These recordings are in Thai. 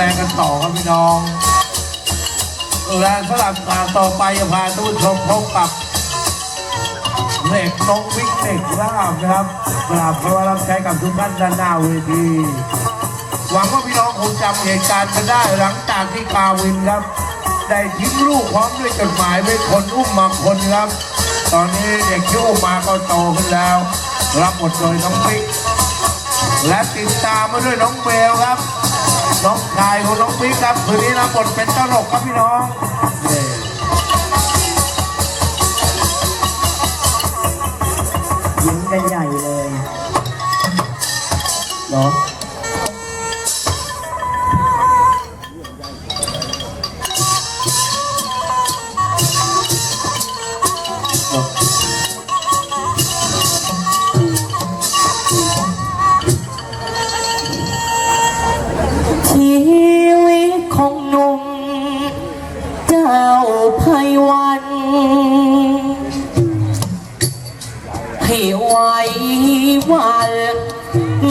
แรงกันต่อครับพี่น้องแรงสลับตาต่อไปจะพาทุกชมพบกับเหล็กนกวิ่งเหล็กล่ามนะครับกราบพระรับใช้กับทุกท่านด้านหน้าเวทีหวังว่าพี่น้องคงจำเหตุการณ์กันได้หลังจากที่กาวินครับ ได้ทิ้งลูกพร้อมด้วยจดหมายไว้คนอุ้มมาคนครับ ตอนนี้เด็กที่อุ้มมาก็โตขึ้นแล้ว รับบทโดยน้องปิ๊กและติดตามมาด้วยน้องเบลครับ น้องชายของน้องปิ๊กครับคืนนี้รับบทเป็นตลกครับพี่น้องเย้ยิ้มกันใหญ่เลยเนาะ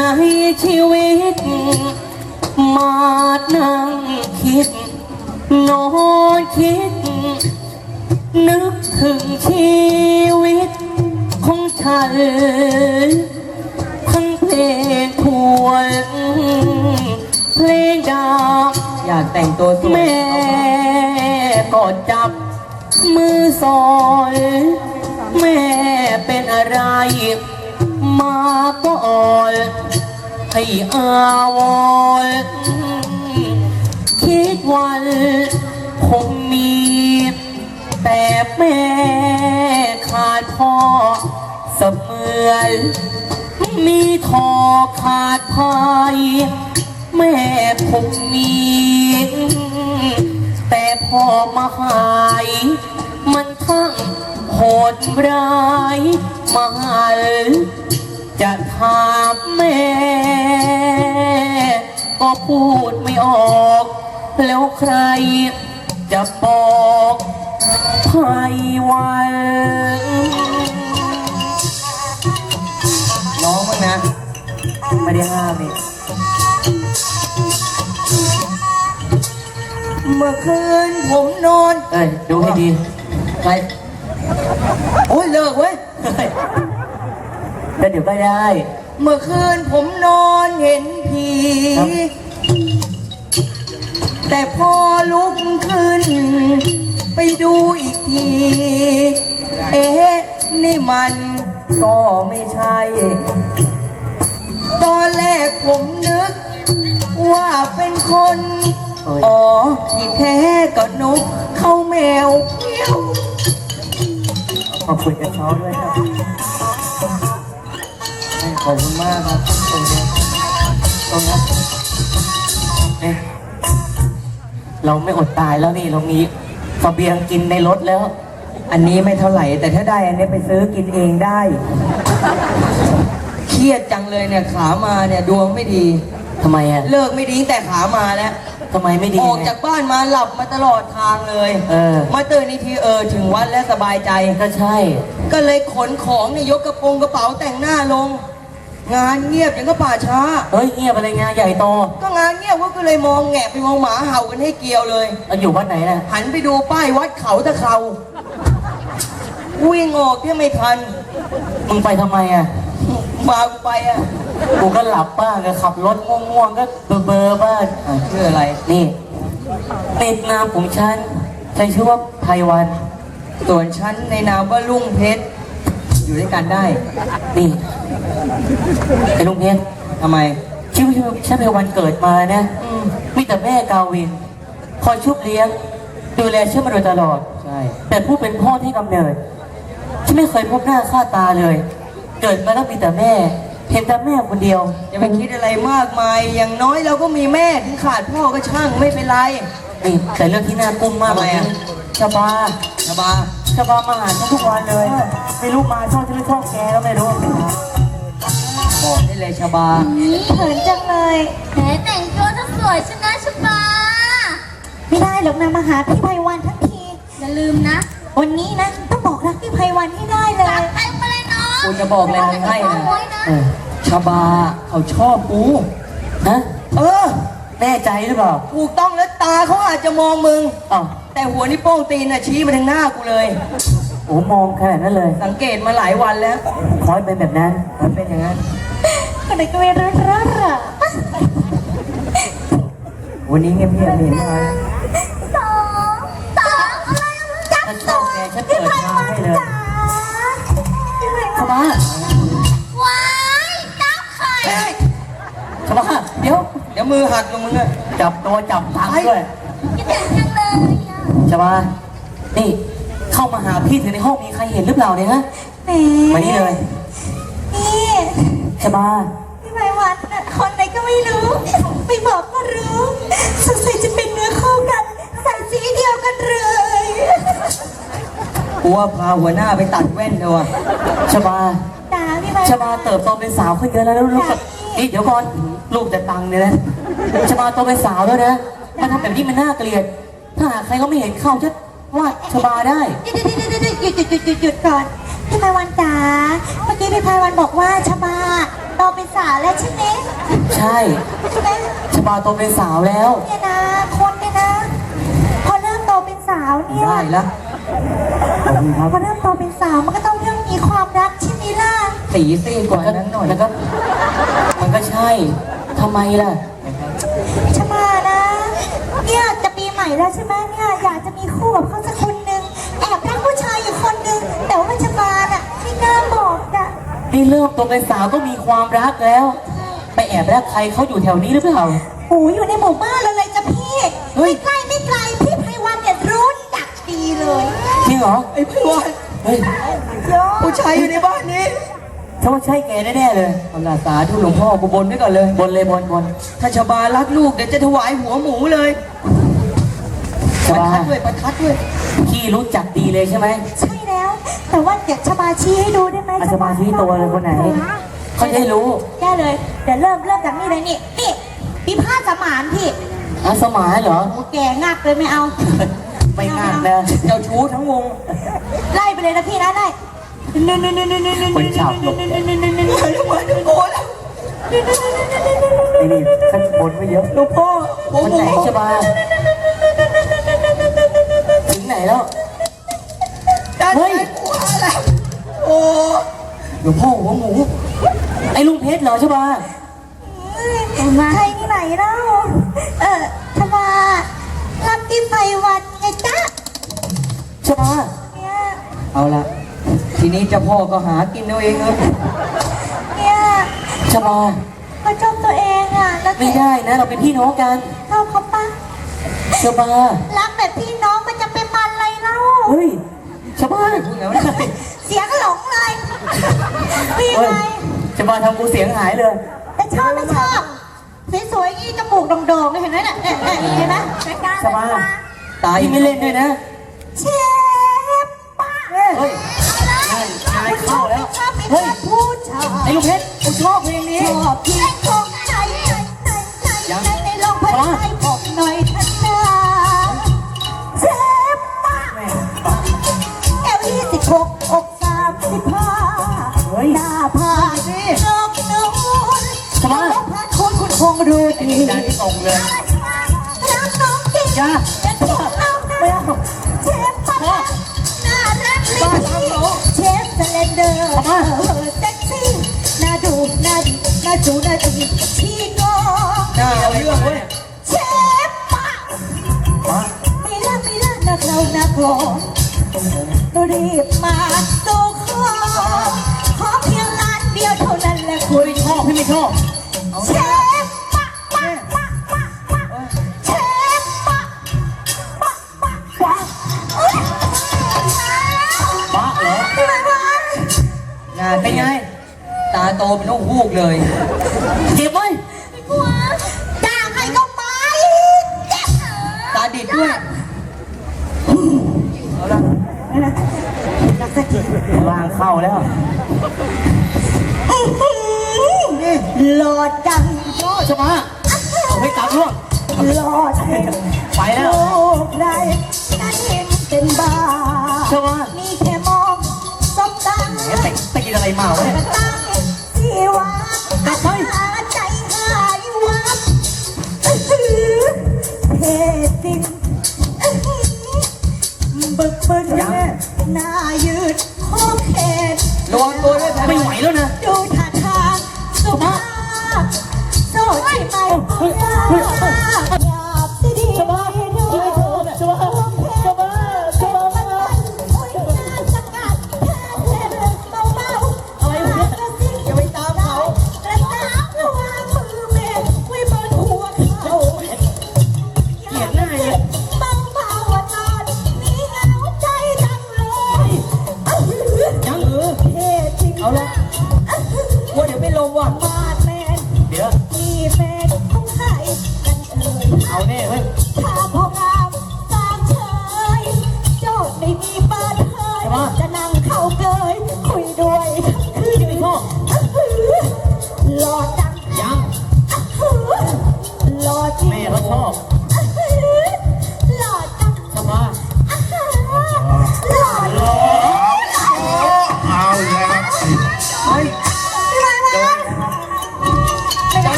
ในชีวิต มานั่งคิด นอนคิด นึกถึงชีวิตของฉันทั้งเพลงทวนเพลงดาบอยากแต่งตัวสวยแม่ก็จับ มือสอนแม่เป็นอะไร มาก็อ่อน ให้อาวรคิดวันคงมี แต่แม่ขาดพ่อเสมือนมีทอขาดพายแม่ผมมีแต่พ่อมาหาย มันทั้งโหดร้ายมา จะถามแม่ ก็พูดไม่ออก แล้วใครจะบอกไพวันน้องมั้งนะ ไม่ได้ห้ามนี่เมื่อคืนผมนอน เอ้ย ดูให้ดี ใคร โอ้ยเลิกเว้ย แล้วเดี๋ยวก็ได้ เมื่อคืนผมนอนเห็นผี ครับ แต่พอลุกขึ้น ไปดูอีกที เอ๊ะ นี่มันก็ไม่ใช่ ตอนแรกผมนึก ว่าเป็นคน โอ้ย อ๋อที่แท้ก็นกเข้าแมวเมียว ขอบคุณกับเขาด้วยครับข อบคุณมากครับตรงนี้ตรงนั้นเอ๊ะเราไม่อดตายแล้วนี่เรามีเสบียงกินในรถแล้ว อันนี้ไม่เท่าไหร่ แต่ถ้าได้อันนี้ไปซื้อกินเองได้ เครียดจังเลยเนี่ยขามาเนี่ยดวงไม่ดี ทำไมอะเลิกไม่ดีตั้งแต่ขามาแล้วทำไมไม่ดีออกจากบ้านมาหลับมาตลอดทางเลยเออมาตื่นอีกทีเออถึงวัดแล้วสบายใจ ก็ใช่ ก็เลยขนของเนี่ยยกกระโปรงกระเป๋าแต่งหน้าลง งานเงียบอย่างก็ป่าช้า เฮ้ยเงียบอะไรงานใหญ่โตก็งานเงียบก็เลยมองแงะไปมองหมาเห่ากันให้เกลียวเลย เราอยู่วัดไหนน่ะหันไปดูป้ายวัดเขาตะเขาวิ่งออกที่ไม่ทัน มึงไปทำไมอะ มากูไปอะ กูก็หลับบ้างก็ขับรถง่วงๆก็เบอร์เบอร์ๆบ้างอะชื่ออะไร นี่ในนามของฉันใช้ชื่อว่าไพวัน ส่วนฉันในนามว่าลุงเพชร อยู่ด้วยกันได้ นี่ไอ้ลุงเพชรทำไมชื่อว่าฉันเป็นวันเกิดมานะมีแต่แม่กาวิน คอยชุบเลี้ยง ดูแลฉันมาโดยตลอด ใช่ แต่ผู้เป็นพ่อที่กำเนิดฉันไม่เคยพบหน้าค่าตาเลย เกิดมาแล้วมีแต่แม่ เห็นแต่แม่คนเดียวอย่าไปคิดอะไรมากมาย อย่างน้อยเราก็มีแม่ถึงขาดพ่อก็ช่างไม่เป็นไรนี่แต่เรื่องที่น่ากุ้มมากทำไมอะชาบาชบาชาบามาหาฉันทุกวันเลย ไม่รู้มาชอบฉันหรือชอบแกก็ไม่รู้บอกได้เลยชบาเขินจังเลยแหมแต่งตัวจะสวยชนะชบา ไม่ได้หรอกนะมาหาพี่ไพวันทั้งที อย่าลืมนะวันนี้นะต้องบอกรักพี่ไพวันให้ได้เลยจัดเต็มไปเลยเนาะกูจะบอกอะไรมึงให้นะ เออชบาเขาชอบกูฮะเออ แน่ใจหรือเปล่าถูกต้องแล้วตาเขาอาจจะมองมึง อ้าวแต่หัวนี่โป้งตีนน่ะชี้มาทางหน้ากูเลย โอ้มองขนาดนั้นเลย สังเกตมาหลายวันแล้วขอให้เป็นแบบนั้นมันเป็นอย่างนั้นคนไหนก็ไม่รู้รอรอวันนี้เงียบๆไม่เห็นมาสองสามอะไรจับฉันชอบแกฉันเปิดทางให้เลยจ๋าพี่ไพชวันบาว้ายจับไข่ชบาเดี๋ยว เดี๋ยวมือหักลงมึงอะจับตัวจับทางด้วยคิดถึงจังเลยอะชบานี่ เข้ามาหาพี่ถึงในห้องมีใครเห็นหรือเปล่าเนี่ยฮะแหมมานี่เลยนี่ชบาพี่ไพวันน่ะคนไหนก็ไม่รู้ ไม่บอกก็รู้สงสัยจะเป็นเนื้อคู่กันใส่สีเดียวกันเลยกูว่าพาหัวหน้าไปตัดแว่นเถอะวะชบาจ๋าพี่ไพชวันบาเติบโตเป็นสาวขึ้นเยอะแล้วแล้วลูกแบบนี่เดี๋ยวก่อนลูกแต่ตังค์เนี่ยนะชบาโตเป็นสาวแล้วนะมาทำแบบนี้มันน่าเกลียด ถ้าหากใครก็ไม่เห็นเข้าจะ ว่าชบาได้ หยุดหยุดหยุดหยุดหยุดหยุดหยุดหยุดหยุดก่อนพี่ไพวันจ๋าเมื่อกี้พี่ไพวันบอกว่าชบาโตเป็นสาวแล้วใช่ไหมใช่ ใช่ไหมชบาโตเป็นสาวแล้ว เนี่ยนะคนเนี่ยนะ พอเริ่มโตเป็นสาวเนี่ยได้ละพอเริ่มโตเป็นสาวมันก็ต้องเรื่องมีความรักใช่ไหมล่ะสีซีดกว่านั้นหน่อยแล้วก็มันก็ใช่ทำไมล่ะ ชบานะ เนี่ยจะปีใหม่แล้วใช่ไหมเนี่ยอยากจะมีคู่กับเขาสักคนหนึ่งแอบรักผู้ชายอยู่คนหนึ่งแต่ว่าชบาน่ะไม่กล้าบอกอะนี่เริ่มโตเป็นสาวก็มีความรักแล้ว ไปแอบรักใครเขาอยู่แถวนี้หรือเปล่า โอ้ยอยู่ในหมู่บ้านเราเลยจ้ะพี่เฮ้ยไม่ใกล้ไม่ไกลพี่ไพวันเนี่ยรู้จักดีเลยจริงเหรอไอ้พี่วันเฮ้ยโยผู้ชายอยู่ในบ้านนี้ ถ้าว่าใช่แกแน่ๆเลยเอาล่ะสาธุหลวงพ่อกูบนไว้ก่อนเลย บนเลยบนบนถ้าชาวบารักลูกเดี๋ยวจะถวายหัวหมูเลย ชประบาทัดด้วยประทัดด้วยพี่รู้จักดีเลยใช่ไหม ใช่แล้ว แต่ว่าเดี๋ยวชบาชี้ให้ดูได้ไหมอาชบาชี้ตัวเลยคนไหน เขาจะได้รู้ได้เลย เดี๋ยวเริ่มเริ่มจากนี่เลยนี่นี่พี่ผ้าสมานพี่อาสมานเหรอ โอ้แกงักเลยไม่เอา ไม่งานนะเจ้าชู้ทั้งวง ไล่ไปเลยนะพี่นะได้คนฉาบหลบมาทั้งหมดทั้งโกแล้วไอ้นี่ขั้นบนไม่เยอะ หลวงพ่อหัวคนหมูไหนชบาถึงไหน แล้วด้านเฮ้ยในกูหาแล้วโอ้หลวงพ่อหัวหมู ไอ้ลุงเพชรเหรอชบาใครที่ไหนเล่าเออชบารับพี่ไฟวันไงจ๊ะชบาเนี่ยเอาละทีนี้เจ้าพ่อก็หากินเอาเองเออเนี่ยชบาเขาชอบตัวเองอะแล้วไม่ได้นะ เราเป็นพี่น้องกันชอบเขาปะชบารักแบบพี่น้อง เล่าเฮ้ยชบาพูดแล้วนะเสียงหลงเลยพี่เฮ้ยไงชบาทำกูเสียงหายเลย แต่ชอบไม่ชอบสวยๆอย่างนี้จมูกโด่งๆเห็นไหมน่ะเนี่ยเนี่ยเห็นไหมใช้การชบาตายไม่เล่นด้วยนะ เชฟป้าเฮ้ยนายเข้าแล้ว ชอบเฮ้ยผู้ชาย ไอ้ลุงเพชรกูชอบเพลงนี้ ชอบเพียงของใจใจใจใจใจในลองพัดใจผมหน่อยทัน หน้าผากนอกนูนชบาน้องพัดคุณคุณคงรู้ดีจานที่ตรงเลยรักน้องจริงจ้าเป็นเชฟน้องนะเชฟป้าน่ารักเลยพี่เชฟสเลนเดอร์เออเซ็กซี่น่าดูน่าดีน่าจูน่าดีชีโก้หน้าเอาเรื่องเว้ยเชฟป้าไม่ละไม่ละนักเรานักรอรีบมาสู่ข ท่านั้นแหละคุกูณไม่ชอบพี่ไม่ชอบเชฟป้าป้าป้าป้าป้าเชฟป้าป้าป้าป้าเอ้ยบ้าเหรอพี่ไพวันงานเป็นไง ตาโตเป็นลูกฮูกเลยเก็บไว้กลัวด่าใครก็ไปเจ็บตาดิดด้วยเอาละรักสักทีวางเข้าแล้ว หลอดดังโอ้ชบาเอาให้ตามล่วงหลอดแห่งไปแล้ว โลกไรนั้นเห็นเป็นบ้าชบามีแค่มองสบตาแหมไปไปกินอะไรมาวะเนี่ยตั้งที่ว่ากลับไปหาใจหายวับอื้อหือจริงบึกบึนแน่หน้ายืดโค้งแขนระวังตัวด้วยไม่ไหวแล้วนะ ดูท่ ห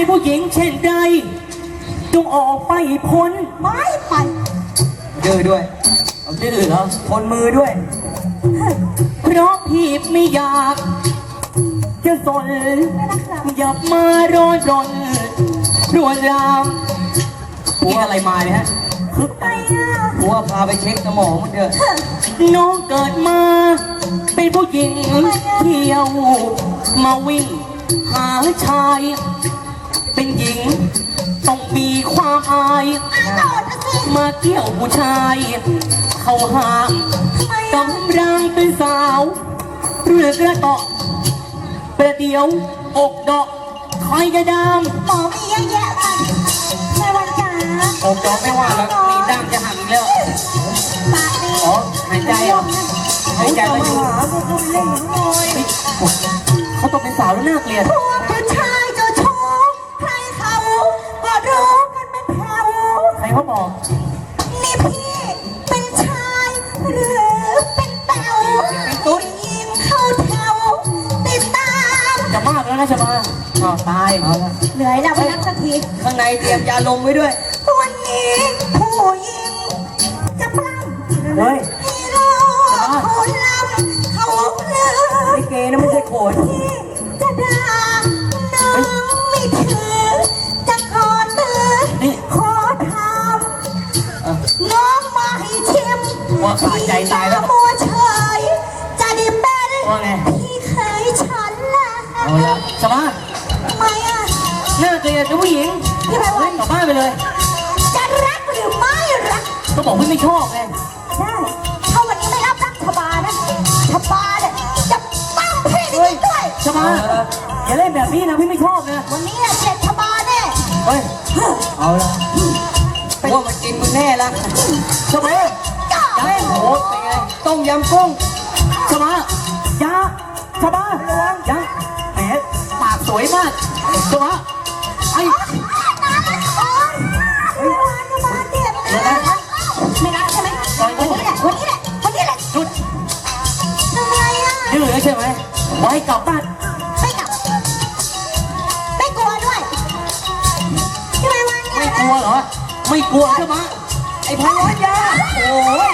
เป็นผู้หญิงเช่นใดจงออกไปพ้นไม่ไป ดื้อด้วยเอาดื้อเหรอทนมือด้วย เพราะพี่ไม่อยาก จะสนอย่ามาร้อนรนรวนรามนี่อะไรมาเนี่ยฮะไปอะหัวพาไปเช็คสมองมันเถอะน้องเกิดมา เป็นผู้หญิงเที่ยว มาวิ่ง หาชาย เป็นหญิง ต้องมีความอายโดดนะสิมาเที่ยวผู้ชาย เขาห้ามทำไมอะกำลังเป็นสาวเรือกระเตาะประเดี๋ยวอกดอกคอยจะดามหมอมีเยอะแยะกันไม่วันจ๋าอกดอกไม่ว่าแล้วมีดั้งจะหักอีกแล้วปากดีอ๋อหายใจเหรอหายใจไม่อยู่หาพวกคุณเล่นหน่อยเฮ้ยเขาต้องเป็นสาวแล้วน่าเกลียด เขาบอก นี่พี่เป็นชายหรือเป็นเต่าตุ้นยิงเข้าแถวติดตามจะมากแล้วนะชะบาอ้าวตายเอาละเหนื่อยแล้วไปนั่งสักทีข้างในเตรียมยาลมไว้ด้วย วันนี้ผู้หญิงจะปล้ำเฮ้ยฮีโร่คนลำเขาเลือลิเกนะไม่ใช่โขน ที่ ว่าขาดใจตายแล้วมัวเฉยจะได้เป็นว่าไง พี่เคยฉันละเอาละชะบาทำไมอะน่าเกลียดนะผู้หญิงพี่ไปวันกลับบ้านไปเลย จะรักหรือไม่รัก ก็บอกพี่ไม่ชอบไงได้ถ้าวันนี้ไม่รับรักชบานะชบาเนี่ยจะปั้มพี่นี่ด้วยชะบาอย่าเล่นแบบนี้นะพี่ไม่ชอบนะวันนี้เนี่ยเจ็ดชบาแน่เฮ้ย เอาละว่ามันกินมึงแน่ละชะบาจ้าอย่าเล่น โอ้โหเป็นไง ต้มยำกุ้งชะบาอย่าชะบายระวังยาแหมปากสวยมากชะบาไอ้ตาละครเฮ้ยชบาเจ็บนะไม่รักใช่ไหมวันนี้แหละวันนี้แหละวันนี้แหละจุดทำไมอะดื้อใช่ไหมไว้กลับบ้านไม่กลับ ไม่กลัวด้วยไมวันไม่กลัวเหรอ ไม่กลัวใช่ไหมไอ้พายวันยาโอ้ย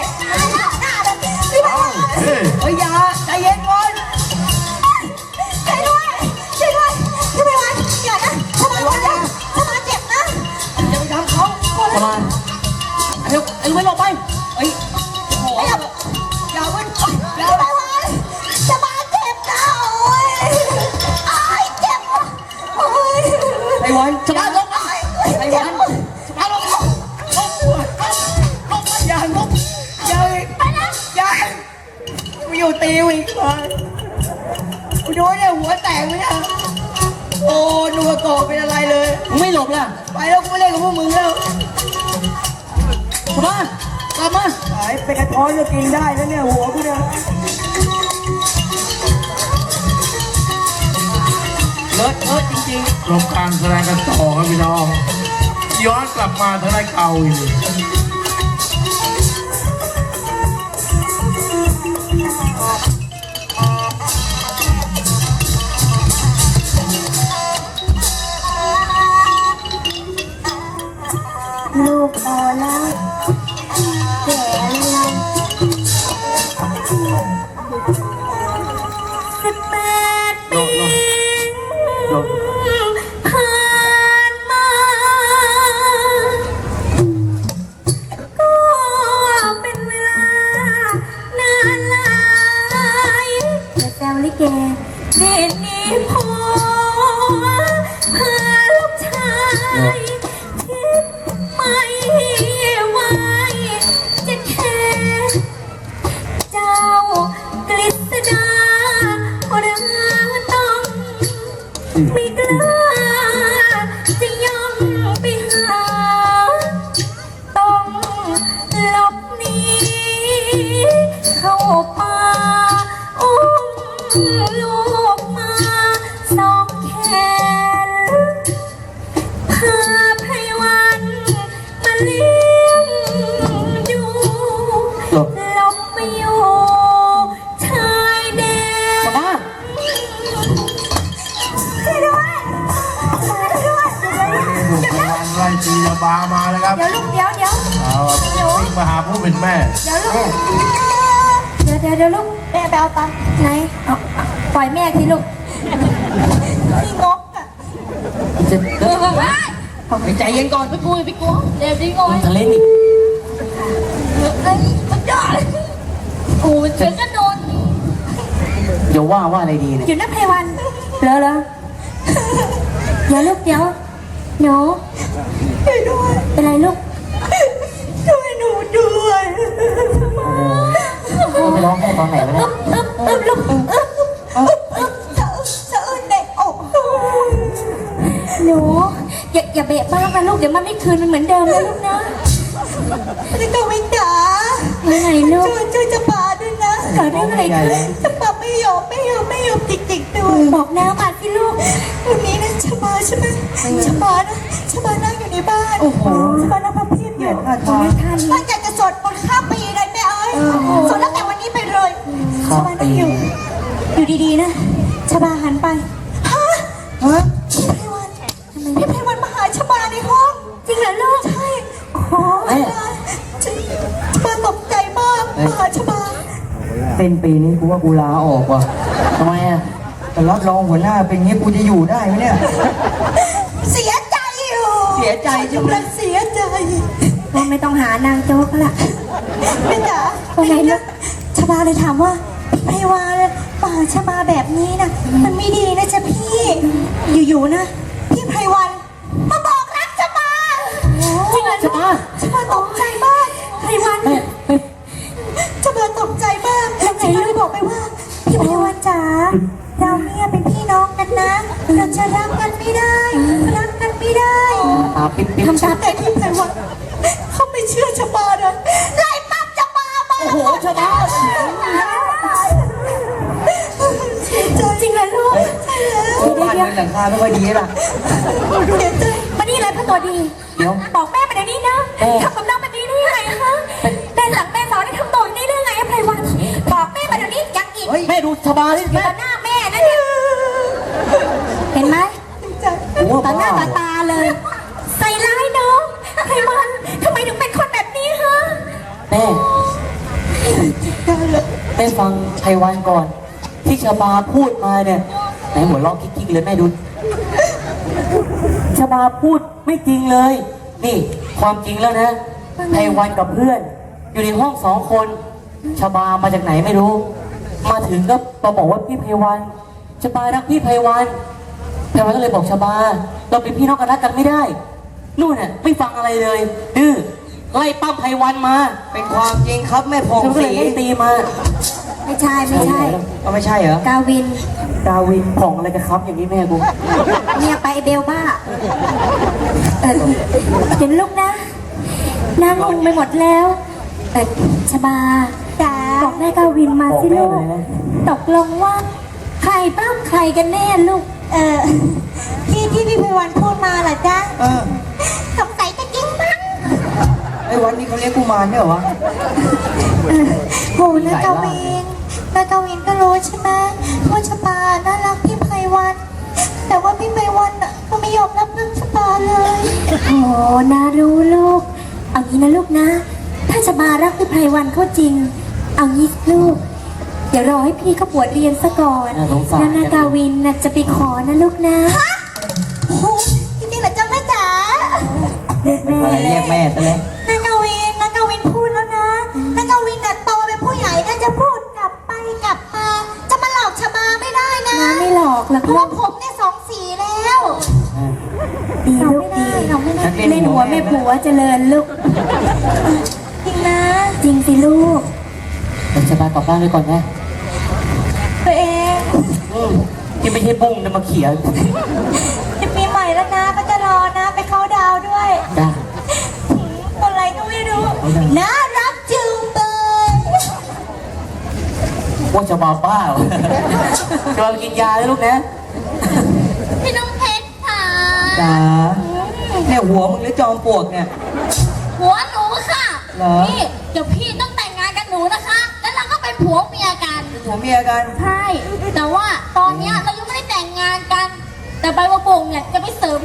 จริงจบการแสดงกันต่อครับพี่น้อง ย้อนกลับมาทางด้านเก่าอีก ใจเย็นก่อน ไปกูไปกูเดี๋ยวพี่งกทะเลนี่เอ้ยมันยอดกูเจอก็โดนเดี๋ยวว่าว่าอะไรดีเนี่ยอยู่นะไพวันเหรอเหรอเดี๋ยวลูกเดี๋ยวหนูช่วยด้วยเป็นไรลูกช่วยหนูด้วยไปร้องให้ตอนไหนวะเนี่ยอึ๊บอึ๊บอึ๊บลูกอึ๊บอึ๊บอึ๊บสะสะอื้นในอกหนู อย่าอย่าเบะบ้างนะลูกเดี๋ยวมันไม่คืนมันเหมือนเดิมนะลูกนะนี่ก็ไม่จ๋ายังไงลูกช่วยช่วยจะปาด้วยนะเกิดเรื่องอะไรขึ้นจะปาไม่ยอมไม่ยอมไม่ยอมจิกๆด้วยบอกน้ามาสิลูกวันนี้นะชะบาใช่ไหมชะบานะชะบานั่งอยู่ในบ้านโอ้โหชะบานั่งพับเพียบอยู่ไม่ทันตั้งใจจะสวดมนต์ข้ามปีเลยแม่เอ้ยสวดตั้งแต่วันนี้ไปเลยข้ามปีอยู่อยู่ดีๆนะชบาหันไป เป็นปีนี้กูว่ากูลาออกว่ะทำไมอะแต่รับรองหัวหน้าเป็นงี้กูจะอยู่ได้ไหมเนี่ย เสียใจอยู่เสียใจจังเลยกำลังเสียใจว่าไม่ต้องหานางโจ๊กแล้วล่ะแม่จ๋าว่าไงลูกชบาเลยถามว่าพี่ไพวันมาหาชบาแบบนี้นะมันไม่ดีนะจ๊ะพี่ อยู่ๆนะ กกันไม่ได้ รักกันไม่ได้ตาปิ๊บปิ๊บทำตามแต่พี่ไพวันเขาไม่เชื่อชบาเลยไล่ปั๊บชบามาโอ้โหชาวบ้านจริงเหรอลูกใช่แล้วบ้านเมืองหลังคาไม่ค่อยดีล่ะเดี๋ยวใจมานี่เลยพ่อตัวดี เดี๋ยวบอกแม่มาเดี๋ยวนี้นะเออทำกับน้องแบบนี้ได้ยังไงคะแม่หลังแม่สอนให้ทำตัวอย่างนี้ได้ยังไงอะไพวันบอกแม่มาเดี๋ยวนี้ยังอีกเฮ้ยแม่ดูชาวบ้านนี่อยู่แม่ต่อหน้าแม่ ม่ฟังไพวันก่อน ที่ชาวบาพูดมาเนี่ยไหนหัวเราะกิ๊กๆเลยแม่ดูชาวบาพูดไม่จริงเลย นี่ความจริงแล้วนะไพวันกับเพื่อน อยู่ในห้องสองคนชาวบามาจากไหนไม่รู้ มาถึงก็มาบอกว่าพี่ไพวันชาวบารักพี่ไพวันไพวันก็เลยบอกชาวบา เราเป็นพี่น้องกันรักกันไม่ได้นู่นน่ะไม่ฟังอะไรเลยดื้อไล่ปั้มไพวันมา เป็นความจริงครับแม่พงฉันก็ศเลรียไล่ตีมา ไม่ใช่ไม่ใช่ก็ไม่ใช่เหรอกาวินดาวินผ่องอะไรกันครับอย่างนี้แม่กูเนี่ยไปเบลบ้าเออเห็นลูกนะนางงงไปหมดแล้วเออชบาจ๋าบอกแม่กาวินมาสิลูกตกลงว่า ใครป้ามใครกันแน่ลูก เออที่ที่พี่ไพวันพูดมาเหรอจ๊ะเออสงสัยจะจริงมั้งไอ้วันนี้เขาเรียกกูมารเนี่ยเหรอวะโหนะกาวิน นะกาวินก็รู้ใช่ไหมว่าชบาน่ารักพี่ไพวัน แต่ว่าพี่ไพวันอะก็ไม่ยอมรับเรื่องชบาเลยโอ้นารู้ลูก เอางี้นะลูกนะ ถ้าชบารักพี่ไพวันเขาจริง เอางี้ลูกดี๋ยวรอให้พี่เขาบวชเรียนซะก่อนน่าสงสารแล้วนากาวินน่ะจะไปขอนะลูกนะจริงๆเหรอจ๊ะแม่จ๋าอะไรเรียกแม่ซะแล้วนากาวิ หลอกหรอกเพลูราะว่ากผมเนี่ยสองสีแล้วดีเราลูกไม่ได้ดีเราไม่ได้นักเรียนเล่นหัวแม่ผัวเจริญลูก จริงนะ จริงสิลูกเดี๋ยวจะมากลับบ้านไปก่อนนะตัวเองอืมที่ไม่ใช่บุ้งนะมาเขียนจะปีใหม่แล้วนะก็จะรอนะ ไปเข้าดาวน์ด้วย จ้าอะไรก็ไม่รู้น่า จะมาบ้าเหรอจะมากินยาแล้วลูกนะพี่น้องเพชรค่ะจ้าเนี่ยหัวมึงหรือจอมปลวกเนี่ยหัวหนูค่ะเหรอ นี่เดี๋ยวพี่ต้องแต่งงานกับหนูนะคะ แล้วเราก็เป็นผัวเมียกันหัวเมียกัน ใช่ แต่ว่าตอนเนี้ยเรายังไม่ได้แต่งงานกัน แต่ใบว่าโป่งเนี่ยจะไปเสริม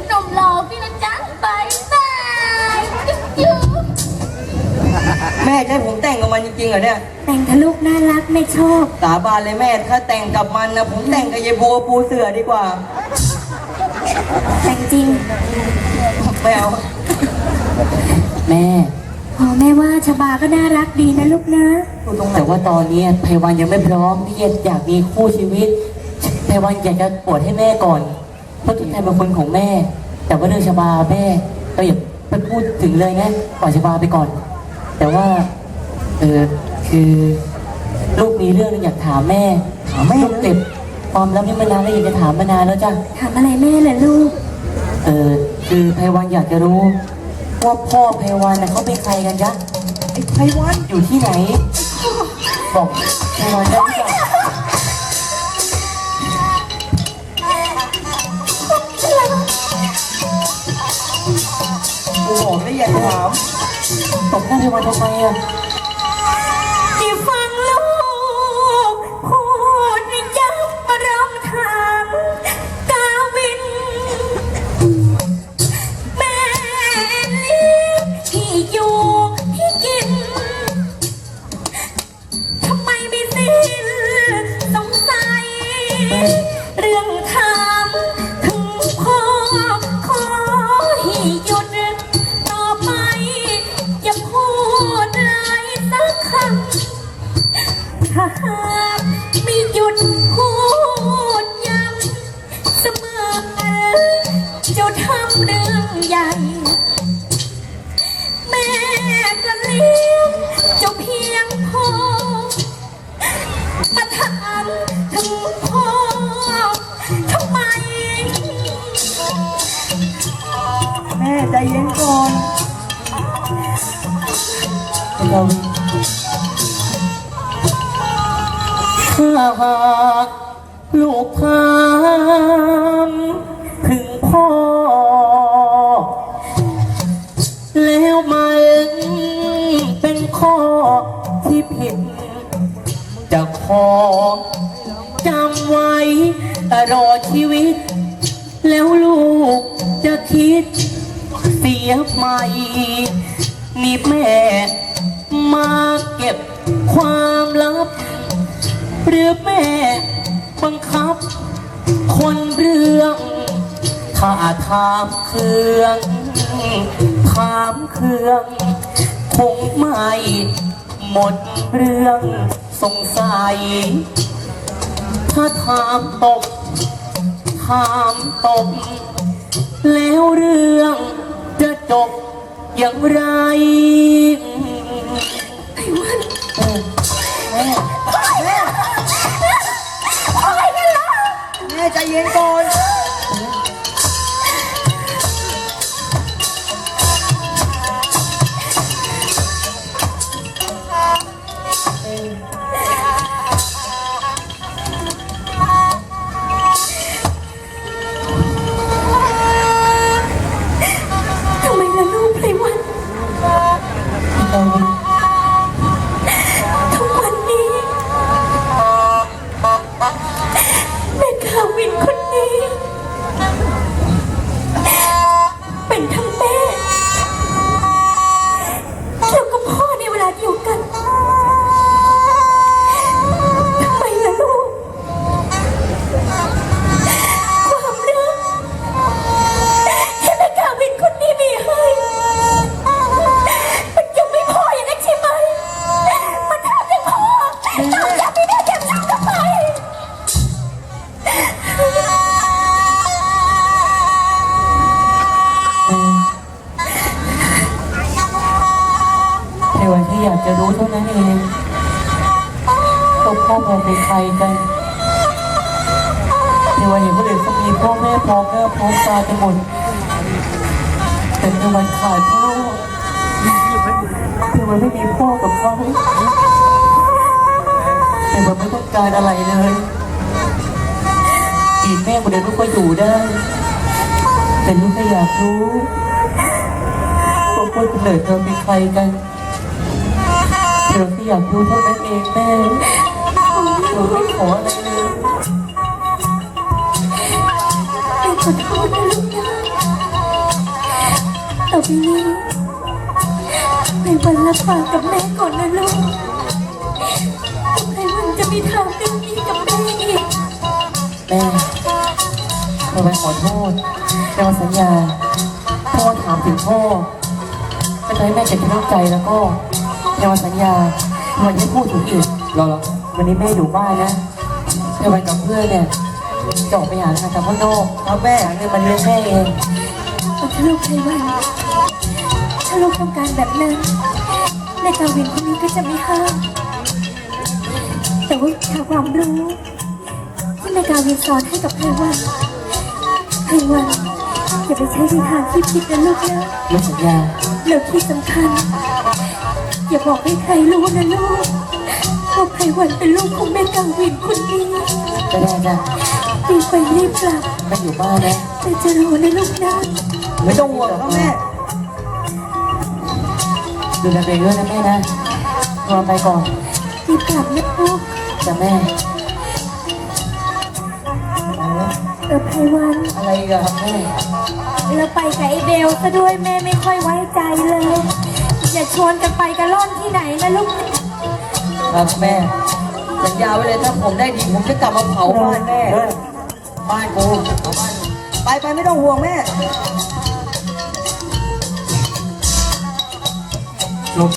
ม่จะให้ผมแต่งกับมันจริงๆเหรอเนี่ย แต่งทะลุน่ารักไม่ชอบ สาบานเลยแม่ ถ้าแต่งกับมันนะผมแต่งกับยายบัวปูเสือดีกว่า แต่งจริงไม่เอาแม่พอแม่ว่าชบาก็น่ารักดีนะลูกนะแต่ว่าตอนนี้ไพวันยังไม่พร้อมที่จะอยากมีคู่ชีวิตไพวันอยากจะปวดให้แม่ก่อน เพราะทุกท่านเป็นคนของแม่ แต่ว่าเรื่องชบาแม่ก็อย่าไปพูดถึงเลยนะปล่อยชบาไปก่อน แต่ว่าเออคือลูกมีเรื่องหนึงอยากถามแม่ถามแม่ลูกเก็บความลับนี้มานานแล้วอยากจะถามมานานแล้วจ้ะถามอะไรแม่เลยลูก เออคือไพวันอยากจะรู้ว่าพ่อไพวันน่ะเขาเป็นใครกันจ๊ะไอ้ไพวันอยู่ที่ไหน บอกไพวันได้หรือเปล่า หอมไม่อยากถามตบหน้าไพวันทำไมอะ อจำไว้ตลอดชีวิต แล้วลูกจะคิดเสียไหม่นี่แม่มาเก็บความลับ หรือแม่บังคับ คนเรื่องถ้าถามเครื่องถามเครื่อง คงไม่หมดเรื่อง สงสัย ถ้าถามตกถามตกแล้วเรื่องจะจบอย่างไรเออแม่แม่ใจเย็นก่อน กันเราก็อยากรู้เท่านั้นเองแม่หนูไม่ขออะไรเลยแม่ขอโทษนะลูกนะต่อไปนี้ไพวันรับปากกับแม่ก่อนนะลูกไพวันจะไม่ทำเรื่องนี้กับแม่อีกแม่เราไปขอโทษเราสัญญาพ่อถามถึงพ่อ จะให้แม่เจ็บน้ำใจแล้วก็เราสัญญาวันที่พูดถึงอีกรอวันนี้แม่อยู่บ้านนะในวันกับเพื่อนเนี่ยจะออกไปหางานทำข้างนอกเอาแม่หาเงินมาเลี้ยงแม่เองเอาถ้าลูกไพวันถ้าลูกต้องการแบบนั้นแม่กาวินคนนี้ก็จะไม่ห้ามแต่ว่าชาวความรู้ที่แม่กาวินสอนให้กับไพวันไพวันอย่าไปใช้ในทางที่ผิดนะลูกนะแม่สัญญา แล้วที่สำคัญ อย่าบอกให้ใครรู้นะลูกว่าไพวันเป็นลูกของแม่กาวินคนนี้ก็ได้จ้ะรีบไปรีบกลับแม่อยู่บ้านนะแต่จะรอนะลูกนะไม่ต้องห่วงครับแม่ดูแลตัวเองด้วยนะแม่นะรอไปก่อนรีบกลับนะลูกจ้ะแม่ เออไพวันอะไรอีกันครับแม่ แล้วไปกับไอเบลซะด้วยแม่ไม่ค่อยไว้ใจเลย อย่าชวนกันไปกันล่อนที่ไหนนะลูก ครับแม่ สัญญาไว้เลยถ้าผมได้ดีผมจะกลับมาเผาบ้านแม่ บ้านกูเผาบ้านไปไปไม่ต้องห่วงแม่